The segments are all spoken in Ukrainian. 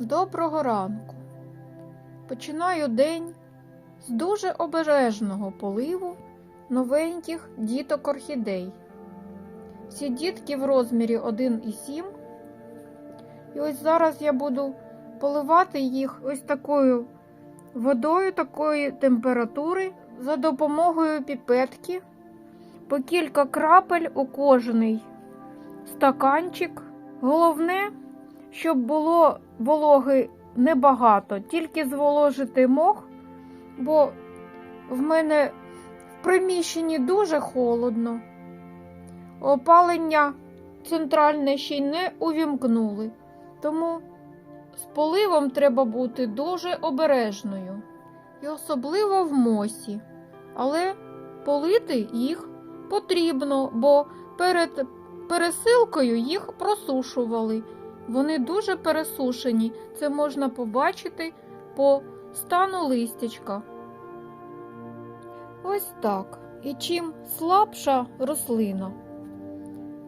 Доброго ранку. Починаю день з дуже обережного поливу новеньких діток орхідей. Всі дітки в розмірі 1,7. І ось зараз я буду поливати їх ось такою водою такої температури за допомогою піпетки по кілька крапель у кожний стаканчик. Головне, щоб було вологи небагато, тільки зволожити мох, бо в мене в приміщенні дуже холодно. Опалення центральне ще й не увімкнули, тому з поливом треба бути дуже обережною. І особливо в мосі. Але полити їх потрібно, бо перед пересилкою їх просушували. Вони дуже пересушені. Це можна побачити по стану листячка. Ось так. І чим слабша рослина,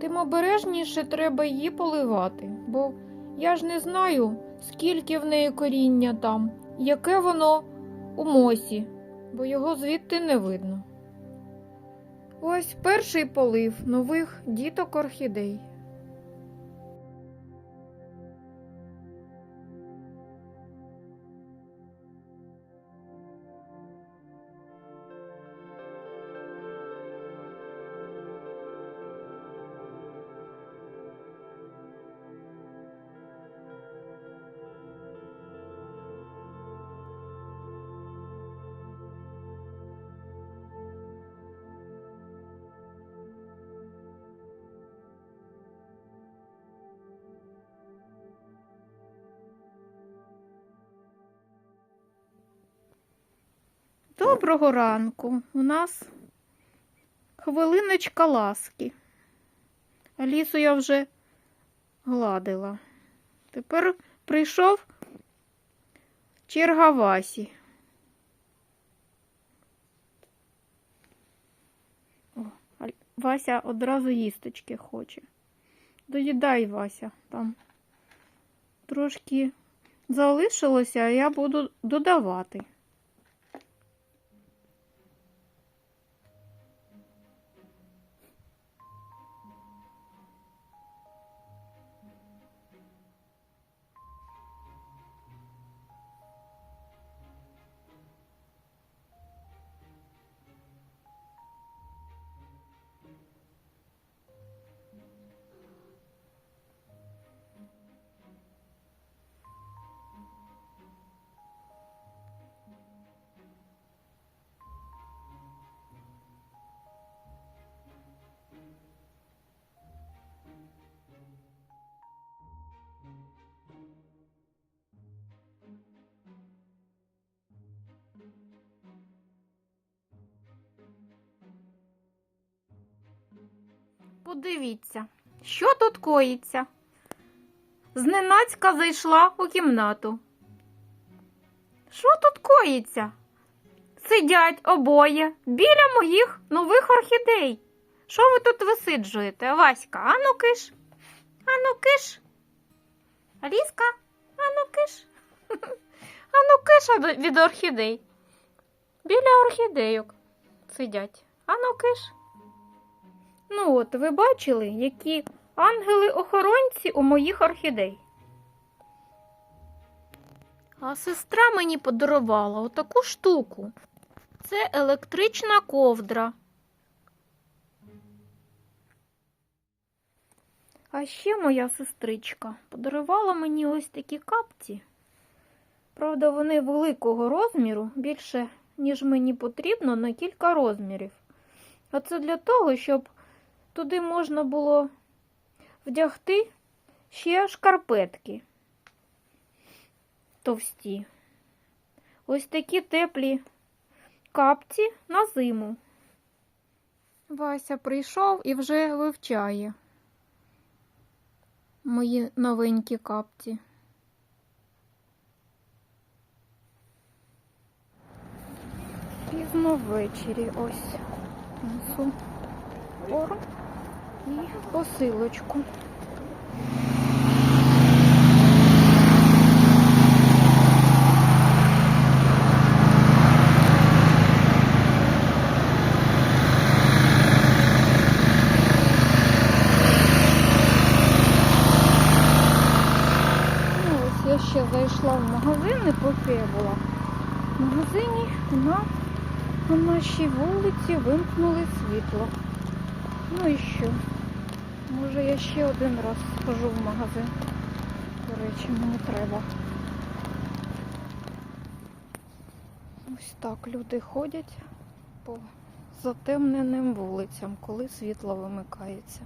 тим обережніше треба її поливати, бо я ж не знаю, скільки в неї коріння там, яке воно у мосі, бо його звідти не видно. Ось перший полив нових діток орхідей. Доброго ранку. У нас хвилиночка ласки. Алісу я вже гладила. Тепер прийшов черга Васі. О, Вася одразу їсточки хоче. Доїдай, Вася, там трошки залишилося, а я буду додавати. Подивіться, що тут коїться. Зненацька зайшла у кімнату. Що тут коїться? Сидять обоє біля моїх нових орхідей. Що ви тут висиджуєте, Васька? Ану киш? Ану киш? Аліска? Ану киш? Ану киш від орхідей. Біля орхідейок сидять. Ану киш? Ну от, ви бачили, які ангели-охоронці у моїх орхідей. А сестра мені подарувала отаку штуку. Це електрична ковдра. А ще моя сестричка подарувала мені ось такі капці. Правда, вони великого розміру, більше, ніж мені потрібно, на кілька розмірів. А це для того, щоб туди можна було вдягти ще шкарпетки товсті. Ось такі теплі капці на зиму. Вася прийшов і вже вивчає мої новенькі капці. Пізно ввечері ось несу корм і посилочку. Ну, ще зайшла в магазин, не поки була. В магазині на, на нашій вулиці вимкнули світло. Ну і що? Може я ще один раз схожу в магазин. До речі, мені треба. Ось так люди ходять по затемненим вулицям, коли світло вимикається.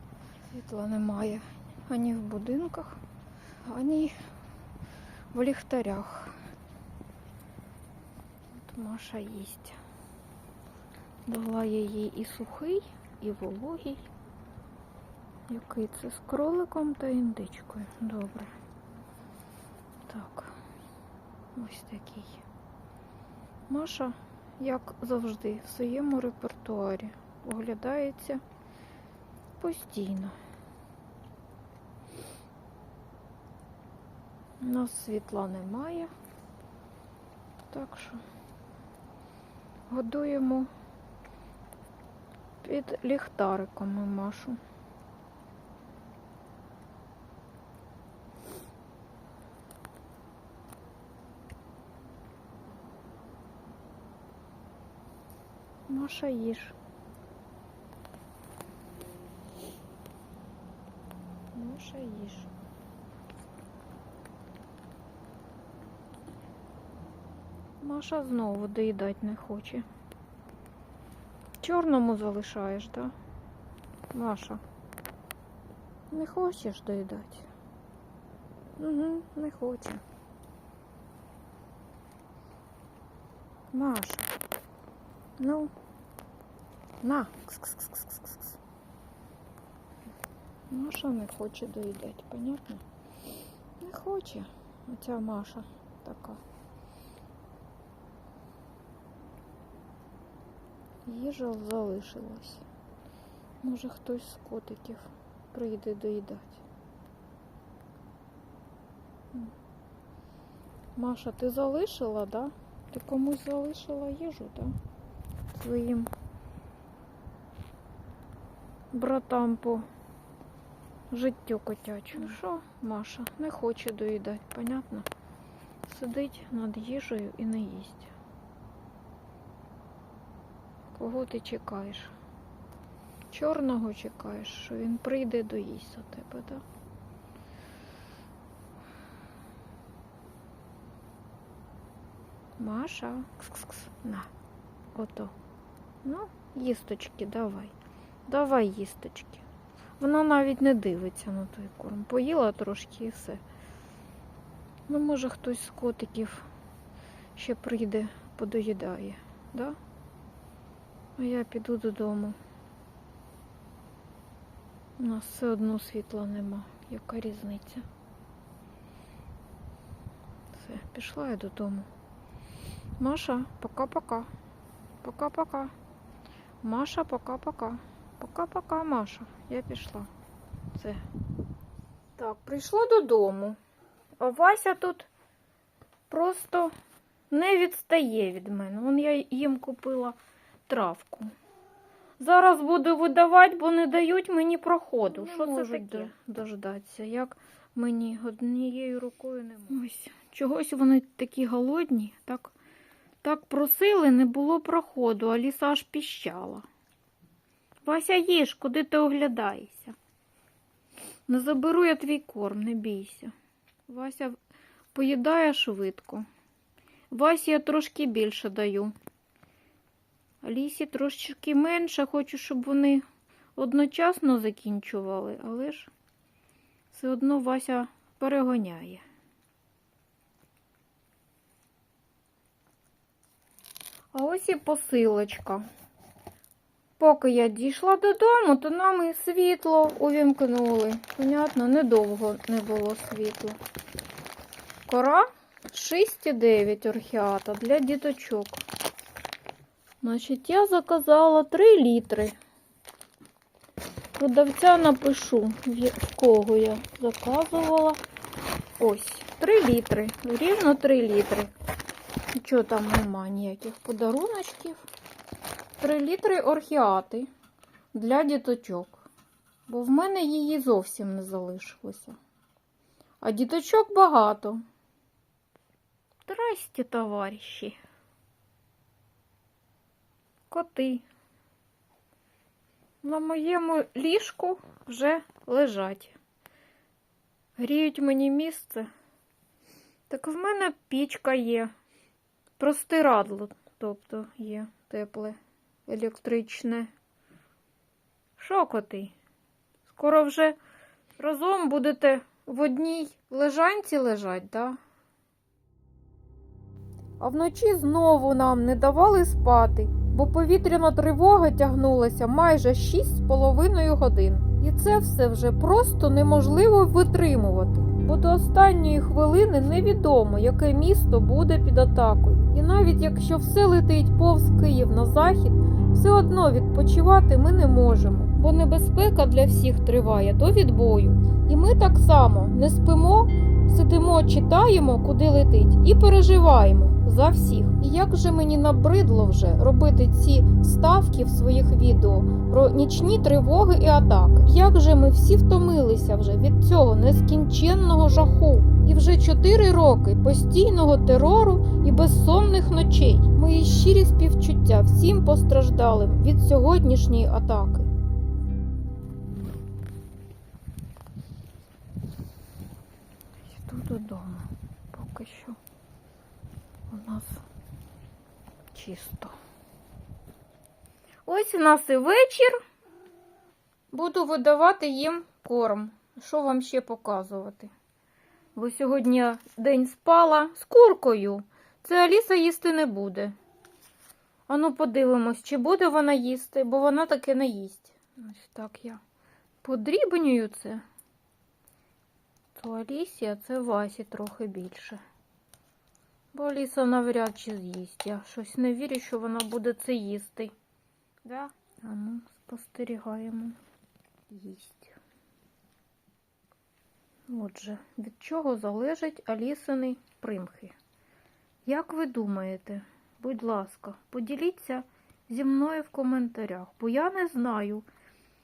Світла немає ані в будинках, ані в ліхтарях. От Маша їсть. Дала я їй і сухий, і вологий. Який це з кроликом та індичкою. Добре. Так. Ось такий. Маша, як завжди, в своєму репертуарі оглядається постійно. У нас світла немає, так що годуємо під ліхтариком Машу. Маша їж. Маша їж. Маша знову доїдати не хоче. Чорному залишаєш, так? Да? Маша. Не хочеш доїдати? Угу, не хоче. Маша. Ну. На. Кс-кс-кс-кс-кс-кс. Маша не хоче доїдати, понятно? Не хоче. Оця Маша така. Їжа залишилась. Може хтось з котиків прийде доїдати. Маша, ти залишила, да? Ти комусь залишила їжу, да? Своїм братам по життю котячому. Ну що, Маша, не хоче доїдати, понятно? Сидить над їжею і не їсть. Кого ти чекаєш? Чорного чекаєш, що він прийде доїсть у тебе, так? Маша, кс-кс-кс, на, ото. Ну, їсточки, давай. Давай їсточки. Вона навіть не дивиться на той корм. Поїла трошки і все. Ну, може, хтось з котиків ще прийде, подоїдає, да? А я піду додому. У нас все одно світла нема. Яка різниця? Все, пішла я додому. Маша, пока-пока. Пока-пока. Маша, пока-пока. Пока-пока, Маша. Я пішла. Все. Так, прийшла додому. А Вася тут просто не відстає від мене. Вон я їм купила травку. Зараз буду видавати, бо не дають мені проходу. Не Що це таке? Дождатися, як мені однією рукою не. Ось, чогось вони такі голодні, так, так просили, не було проходу, а ліса аж піщала. Вася, їж, куди ти оглядаєшся? Не заберу я твій корм, не бійся. Вася поїдає швидко. Васі я трошки більше даю. Лісі трошки менше, хочу, щоб вони одночасно закінчували, але ж все одно Вася перегоняє. А ось і посилочка. Поки я дійшла додому, то нам і світло увімкнули. Понятно, недовго не було світла. Кора 6,9 орхіата для діточок. Значить, я заказала 3 літри. Продавця напишу, в кого я заказувала. Ось, 3 літри. Рівно 3 літри. Нічого там нема ніяких подаруночків. 3 літри орхіати для діточок. Бо в мене її зовсім не залишилося. А діточок багато. Здрасте, товариші. Коти. На моєму ліжку вже лежать. Гріють мені місце. Так в мене пічка є. Простирадло, тобто є тепле, електричне. Що, коти? Скоро вже разом будете в одній лежанці лежать, да? А вночі знову нам не давали спати, бо повітряна тривога тягнулася майже 6,5 годин. І це все вже просто неможливо витримувати, бо до останньої хвилини невідомо, яке місто буде під атакою. І навіть якщо все летить повз Київ на захід, все одно відпочивати ми не можемо, бо небезпека для всіх триває до відбою. І ми так само не спимо, сидимо, читаємо, куди летить, і переживаємо за всіх. І як же мені набридло вже робити ці вставки в своїх відео про нічні тривоги і атаки. Як же ми всі втомилися вже від цього нескінченного жаху. І вже 4 роки постійного терору і безсонних ночей. Мої щирі співчуття всім постраждалим від сьогоднішньої атаки. Йду додому. Поки що у нас чисто. Ось у нас і вечір. Буду видавати їм корм. Що вам ще показувати? Бо сьогодні день спала з куркою. Це Аліса їсти не буде. Ану, подивимось, чи буде вона їсти, бо вона таки не їсть. Ось так я подрібнюю це. То Алісі, а це Васі трохи більше. Бо Аліса навряд чи з'їсть. Я щось не вірю, що вона буде це їсти. Да? А ну, спостерігаємо. Їсть. Отже, від чого залежать Алісини примхи? Як ви думаєте, будь ласка, поділіться зі мною в коментарях, бо я не знаю.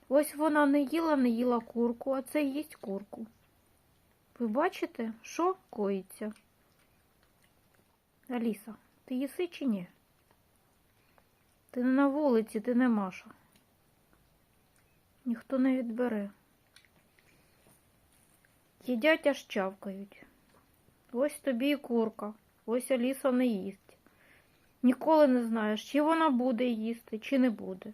Ось вона не їла, не їла курку, а це їсть курку. Ви бачите, що коїться? Аліса, ти їси чи ні? Ти не на вулиці, ти не Маша. Ніхто не відбере. Їдять аж чавкають. Ось тобі і курка, ось Аліса не їсть. Ніколи не знаєш, чи вона буде їсти, чи не буде.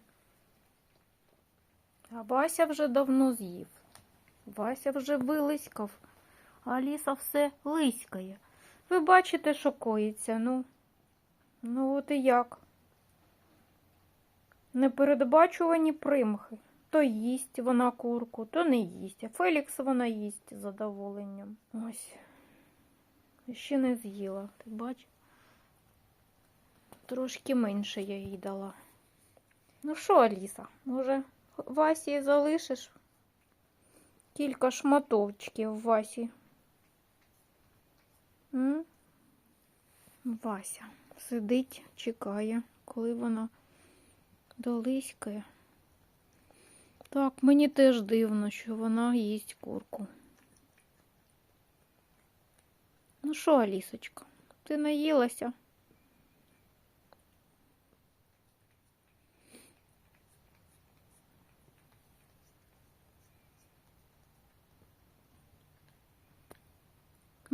А Вася вже давно з'їв. Вася вже вилиськав, а Аліса все лиськає. Ви бачите, що коїться, ну. Ну, от і як. Непередбачувані примхи. То їсть вона курку, то не їсть. А Фелікс вона їсть з задоволенням. Ось. Ще не з'їла. Ти бач? Трошки менше я їй дала. Ну що, Аліса, може, Васі залишиш? Кілька шматовчиків Васі. Вася сидить, чекає, коли вона долиськає. Так, мені теж дивно, що вона їсть курку. Ну що, Алісочка, ти наїлася?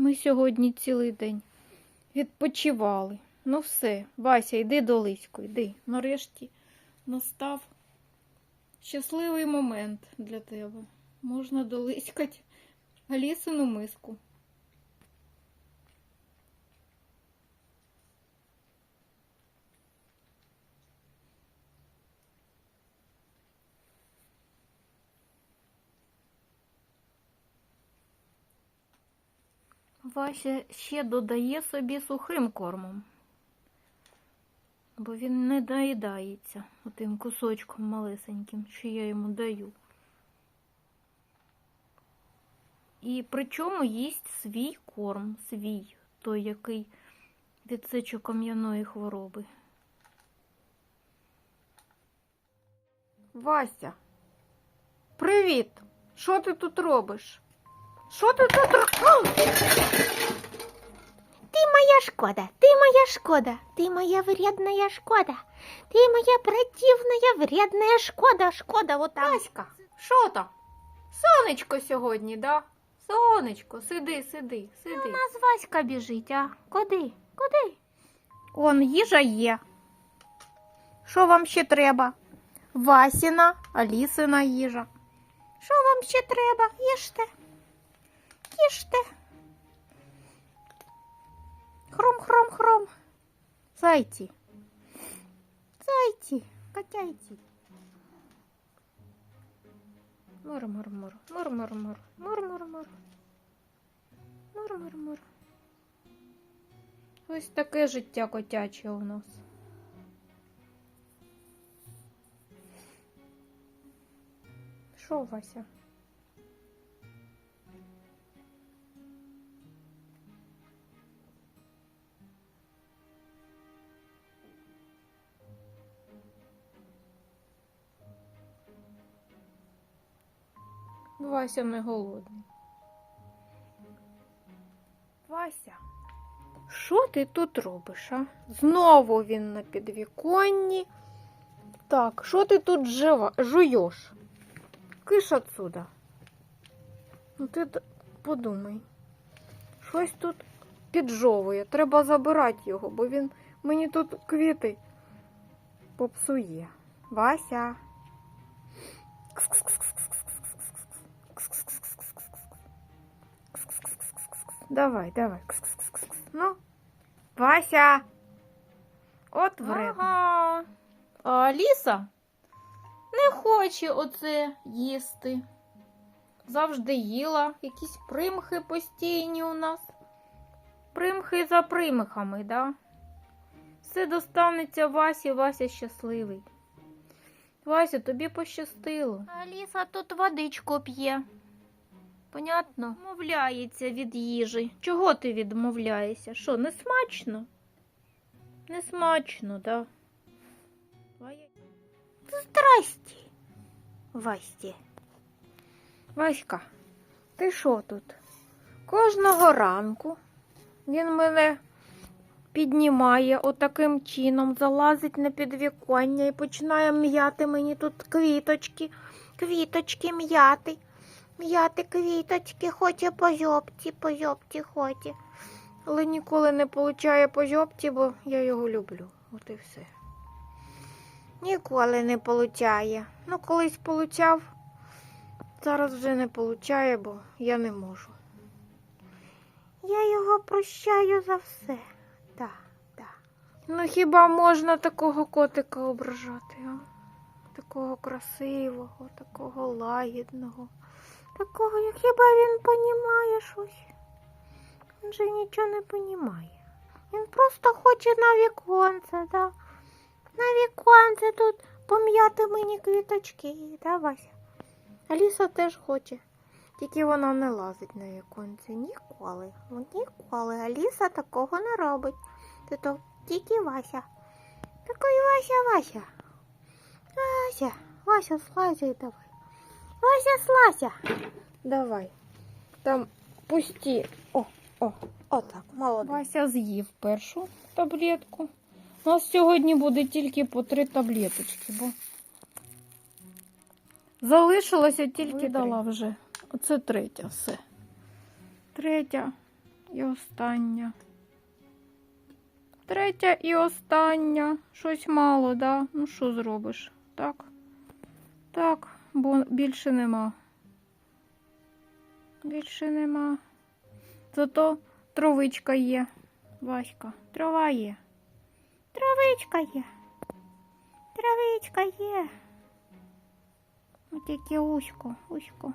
Ми сьогодні цілий день відпочивали. Ну все, Вася, йди до Лиську, йди. Нарешті настав щасливий момент для тебе. Можна долиськати Алісину миску. Вася ще додає собі сухим кормом, бо він не доїдається отим кусочком малесеньким, що я йому даю. І причому їсть свій корм, свій, той, який від сечокам'яної хвороби. Вася, привіт! Що ти тут робиш? Що ти тут? Ти моя шкода, ти моя шкода, ти моя вредная шкода, ти моя противная вредная шкода, шкода, вот там. Васька, що там? Сонечко сьогодні, да? Сонечко, сиди, сиди, сиди. У нас Васька біжить, а куди? Куди? Он їжа є. Що вам ще треба? Васіна, Алісина їжа. Що вам ще треба? Їжте. Їжте. Хром-хром-хром. Зайці. Зайці, котяйці. Мур-мур-мур, мур-мур-мур, мур-мур-мур. Мур-мур-мур. Ось таке життя котяче у нас. Що, Вася? Вася не голодний. Вася, що ти тут робиш, а? Знову він на підвіконні. Так, що ти тут жива, жуєш? Киш отсюда. Ну ти подумай. Щось тут піджовує. Треба забирати його, бо він мені тут квіти попсує. Вася. Давай, давай. Ну, Вася. От вредно. Ага. А Аліса не хоче оце їсти. Завжди їла. Якісь примхи постійні у нас. Примхи за примхами, да? Все достанеться Васі, Вася щасливий. Вася, тобі пощастило. Аліса тут водичку п'є. Понятно? Мовляється від їжі. Чого ти відмовляєшся? Що, не смачно? Не смачно, да? Здрасте, Васті. Васька, ти що тут? Кожного ранку він мене піднімає отаким чином, залазить на підвіконня і починає м'яти мені тут квіточки, квіточки м'яти. М'яти квіточки, хоче по жопці, по жопці хоче. Але ніколи не получає по жопці, бо я його люблю. От і все. Ніколи не получає. Ну, колись получав, зараз вже не получає, бо я не можу. Я його прощаю за все. Да, да. Ну хіба можна такого котика ображати? А? Такого красивого, такого лагідного. Такого, як хіба він понімає щось? Він же нічого не понімає. Він просто хоче на віконце, да? На віконце тут пом'яти мені квіточки, да, Вася? Аліса теж хоче, тільки вона не лазить на віконці. Ніколи, ну, ніколи. Аліса такого не робить. Це то тільки Вася. Такий Вася, Вася. Вася, Вася, слазь давай. Вася, слазя. Давай. Там пусті. О, о, Отак, молодець. Вася з'їв першу таблетку. У нас сьогодні буде тільки по три таблеточки, бо залишилося тільки дала вже. Оце третя, все. Третя і остання. Третя і остання. Щось мало, да? Ну що зробиш? Так. Так, бо більше нема. Більше нема. Зато травичка є. Васька, трава є. Травичка є. Травичка є. От яке усько, усько.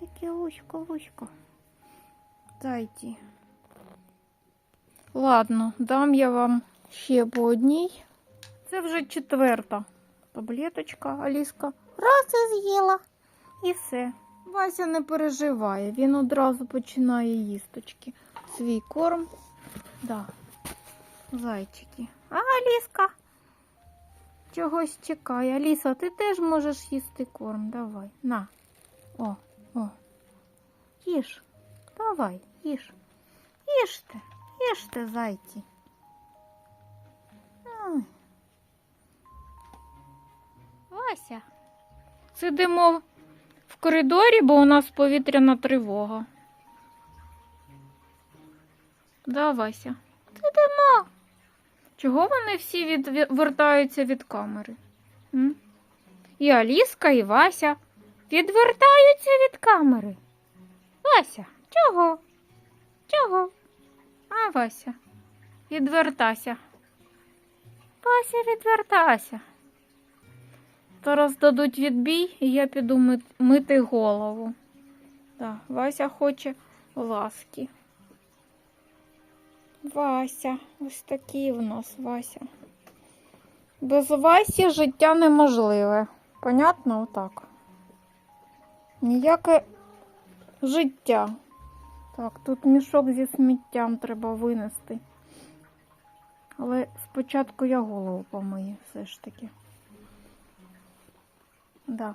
Яке вузько, вузько. Дайте. Ладно, дам я вам ще по одній. Це вже четверта таблеточка, Аліска. Раз і з'їла. І все. Вася не переживає, він одразу починає їсточки. Свій корм. Да. Зайчики. А Аліска чогось чекає. Аліса, ти теж можеш їсти корм. Давай. На. О, о. Їж. Давай, їж. Їжте, Їжте, зайці. Ой. Вася. Сидимо в коридорі, бо у нас повітряна тривога. Да, Вася. Сидимо. Чого вони всі відвертаються від камери? М? І Аліска, і Вася відвертаються від камери. Вася, чого? Чого? А, Вася, відвертайся. Вася, відвертайся. Зараз дадуть відбій, і я піду мити голову. Так, Вася хоче ласки. Вася, ось такий в нас Вася. Без Васі життя неможливе. Понятно, отак. Ніяке життя. Так, тут мішок зі сміттям треба винести. Але спочатку я голову помию все ж таки. Да.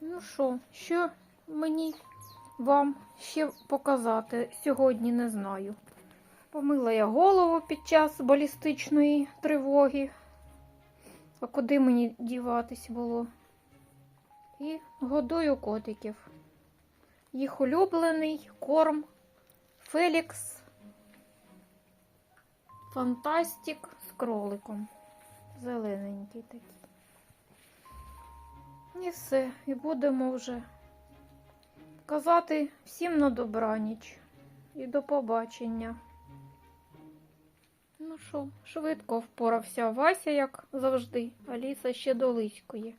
Ну що, що мені вам ще показати сьогодні не знаю. Помила я голову під час балістичної тривоги. А куди мені діватись було? І годую котиків. Їх улюблений корм Фелікс Фантастик з кроликом. Зелененький такий. І все, і будемо вже казати всім на добраніч і до побачення. Ну що, швидко впорався Вася, як завжди. Аліса ще долиськує.